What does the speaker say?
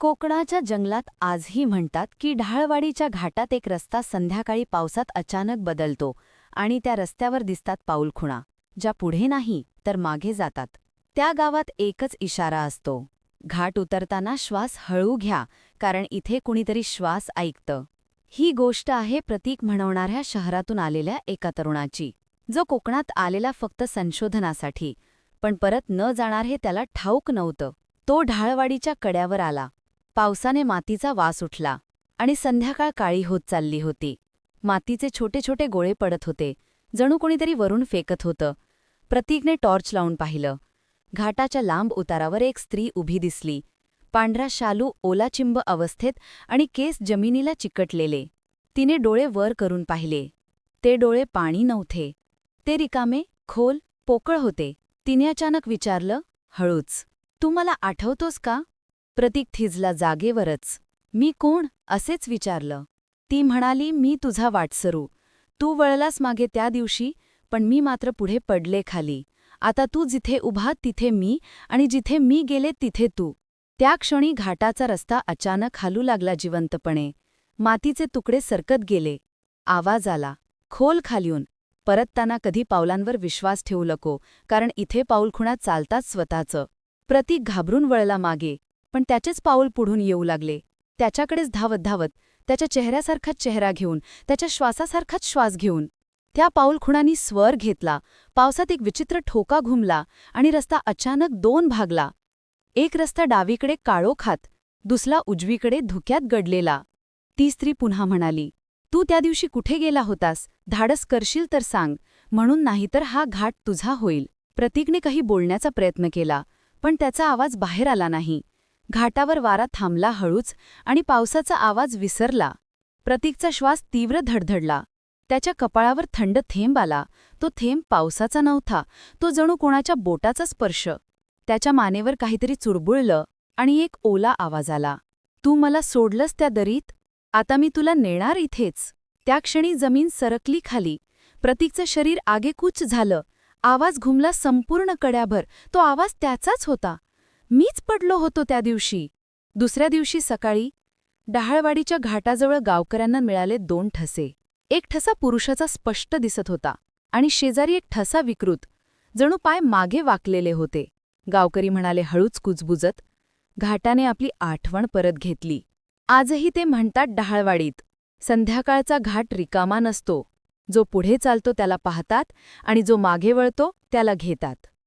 कोकणाच्या जंगलात आजही म्हणतात की ढाळवाडीच्या घाटात एक रस्ता संध्याकाळी पावसात अचानक बदलतो आणि त्या रस्त्यावर दिसतात पाऊलखुणा. ज्या पुढे नाही तर मागे जातात. त्या गावात एकच इशारा असतो. घाट उतरताना श्वास हळू घ्या कारण इथे कुणीतरी श्वास ऐकतं. ही गोष्ट आहे प्रतीक म्हणवणाऱ्या शहरातून आलेल्या एका तरुणाची. जो कोकणात आलेला फक्त संशोधनासाठी पण परत न जाणार हे त्याला ठाऊक नव्हतं. तो ढाळवाडीच्या कड्यावर आला. पावसाने मातीचा वास उठला आणि संध्याकाळ काळी होत चालली होती. मातीचे छोटे छोटे गोळे पडत होते. जणू कोणीतरी वरून फेकत होतं. प्रतीकने टॉर्च लावून पाहिलं. घाटाच्या लांब उतारावर एक स्त्री उभी दिसली. पांढरा शालू ओलाचिंब अवस्थेत आणि केस जमिनीला चिकटलेले. तिने डोळे वर करून पाहिले. ते डोळे पाणी नव्हते. ते रिकामे खोल पोकळ होते. तिने अचानक विचारलं हळूच तू मला आठवतोस का? प्रतीक थिजला जागेवरच. मी कोण? असेच विचारलं. ती म्हणाली मी तुझा वाटसरू. तू वळलास मागे त्या दिवशी पण मी मात्र पुढे पडले खाली. आता तू जिथे उभा तिथे मी आणि जिथे मी गेले तिथे तू. त्या क्षणी घाटाचा रस्ता अचानक हालू लागला जिवंतपणे. मातीचे तुकडे सरकत गेले. आवाज आला. खोल खालीून. परतताना कधी पावलांवर विश्वास ठेवू नको कारण इथे पाऊलखुणा चालताच स्वतःचं. प्रतीक घाबरून वळला मागे. पण त्याचेच पाऊल पुढून येऊ लागले. त्याच्याकडेच धावत धावत त्याच्या चेहऱ्यासारखाच चेहरा घेऊन त्याच्या श्वासासारखाच श्वास घेऊन त्या पाऊलखुणांनी स्वर घेतला पावसात एक विचित्र ठोका घुमला आणि रस्ता अचानक दोन भागला. एक रस्ता डावीकडे काळोखात दुसरा उजवीकडे धुक्यात गडलेला. ती स्त्री पुन्हा म्हणाली तू त्या दिवशी कुठे गेला होतास? धाडस करशील तर सांग म्हणून नाहीतर हा घाट तुझा होईल. प्रतीकने काही बोलण्याचा प्रयत्न केला पण त्याचा आवाज बाहेर आला नाही. घाटावर वारा थांबला हळूच आणि पावसाचा आवाज विसरला. प्रतीकचा श्वास तीव्र धडधडला. त्याच्या कपाळावर थंड थेंब आला. तो थेंब पावसाचा नव्हता. तो जणू कोणाच्या बोटाचा स्पर्श. त्याच्या मानेवर काहीतरी चुडबुळलं आणि एक ओला आवाज आला. तू मला सोडलंस त्या दरीत? आता मी तुला नेणार इथेच. त्या क्षणी जमीन सरकली खाली. प्रतीकचं शरीर आगेकूच झालं. आवाज घुमला संपूर्ण कड्याभर. तो आवाज त्याचाच होता. मीच पडलो होतो त्या दिवशी. दुसऱ्या दिवशी सकाळी डहाळवाडीच्या घाटाजवळ गावकऱ्यांना मिळाले दोन ठसे. एक ठसा पुरुषाचा स्पष्ट दिसत होता आणि शेजारी एक ठसा विकृत जणू पाय मागे वाकलेले होते. गावकरी म्हणाले हळूच कुजबुजत. घाटाने आपली आठवण परत घेतली. आजही ते म्हणतात डहाळवाडीत. संध्याकाळचा घाट रिकामा नसतो. जो पुढे चालतो त्याला पाहतात आणि जो मागे वळतो त्याला घेतात.